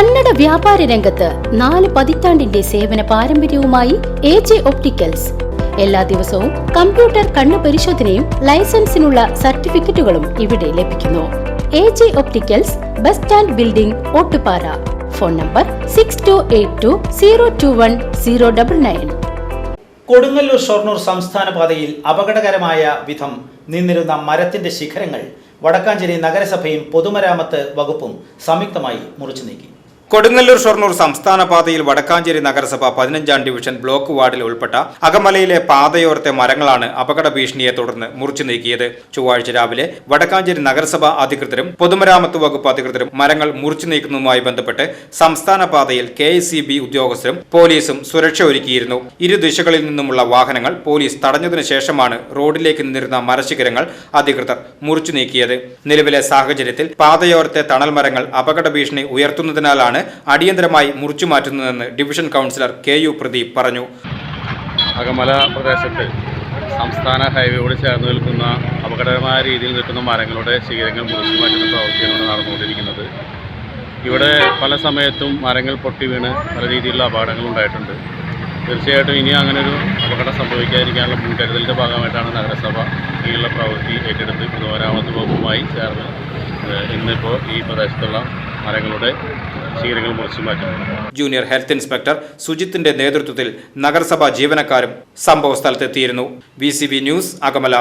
കന്നഡ വ്യാപാര രംഗത്ത് നാല് പതിറ്റാണ്ടിന്റെ സേവന പാരമ്പര്യവുമായി എ ജെ ഒപ്റ്റിക്കൽസ്. എല്ലാ ദിവസവും കമ്പ്യൂട്ടർ കണ്ണു പരിശോധനയും ലൈസൻസിനുള്ള സർട്ടിഫിക്കറ്റുകളും ഇവിടെ ലഭിക്കുന്നു. A J opticals bus stand building Ottupara. Phone number six two eight two zero two one zero double nine Kodungallur Shoranur സംസ്ഥാന പാതയിൽ അപകടകരമായ വിധം നിന്നിരുന്ന മരത്തിന്റെ ശിഖരങ്ങൾ വടക്കാഞ്ചേരി നഗരസഭയും പൊതുമരാമത്ത് വകുപ്പും സംയുക്തമായി മുറിച്ചു നീക്കി. കൊടുങ്ങല്ലൂർ ഷൊർണൂർ സംസ്ഥാന പാതയിൽ വടക്കാഞ്ചേരി നഗരസഭ പതിനഞ്ചാം ഡിവിഷൻ ബ്ലോക്ക് വാർഡിൽ ഉൾപ്പെട്ട അകമലയിലെ പാതയോരത്തെ മരങ്ങളാണ് അപകട ഭീഷണിയെ തുടർന്ന് മുറിച്ചു നീക്കിയത്. ചൊവ്വാഴ്ച രാവിലെ വടക്കാഞ്ചേരി നഗരസഭ അധികൃതരും പൊതുമരാമത്ത് വകുപ്പ് അധികൃതരും മരങ്ങൾ മുറിച്ചു നീക്കുന്നതുമായി ബന്ധപ്പെട്ട് സംസ്ഥാന പാതയിൽ കെ ഉദ്യോഗസ്ഥരും പോലീസും സുരക്ഷ ഒരുക്കിയിരുന്നു. ഇരു ദിശകളിൽ നിന്നുമുള്ള വാഹനങ്ങൾ പോലീസ് തടഞ്ഞതിനു ശേഷമാണ് റോഡിലേക്ക് നിന്നിരുന്ന മരശിഖരങ്ങൾ അധികൃതർ മുറിച്ചു നീക്കിയത്. നിലവിലെ സാഹചര്യത്തിൽ പാതയോരത്തെ തണൽ മരങ്ങൾ അപകട ഭീഷണി ഉയർത്തുന്നതിനാലാണ് അടിയന്തരമായി മുറിച്ചു മാറ്റുന്നതെന്ന് division councillor K U Pradeep പറഞ്ഞു. അകമല പ്രദേശത്ത് സംസ്ഥാന ഹൈവേയോട് ചേർന്ന് നിൽക്കുന്ന അപകടകരമായ രീതിയിൽ നിൽക്കുന്ന മരങ്ങളുടെ ശീലങ്ങൾ മുറിച്ചു മാറ്റുന്ന പ്രവൃത്തിയാണ് നടന്നുകൊണ്ടിരിക്കുന്നത്. ഇവിടെ പല സമയത്തും മരങ്ങൾ പൊട്ടി വീണ് പല രീതിയിലുള്ള അപകടങ്ങൾ ഉണ്ടായിട്ടുണ്ട്. തീർച്ചയായിട്ടും ഇനി അങ്ങനെ ഒരു അപകടം സംഭവിക്കാതിരിക്കാനുള്ള മുൻകരുതലിന്റെ ഭാഗമായിട്ടാണ് നഗരസഭ ഈയുള്ള പ്രവൃത്തി ഏറ്റെടുത്ത് പൊതുമരാമത്ത് വകുപ്പുമായി ചേർന്ന് ഇന്നിപ്പോൾ ഈ പ്രദേശത്തുള്ള മരങ്ങളുടെ ശീലങ്ങൾ മുറിച്ചു മാറ്റുന്നത് ജൂനിയർ ഹെൽത്ത് ഇൻസ്പെക്ടർ സുജിത്തിന്റെ നേതൃത്വത്തിൽ നഗരസഭാ ജീവനക്കാരും സംഭവ സ്ഥലത്തെത്തിയിരുന്നു. V news Akamala.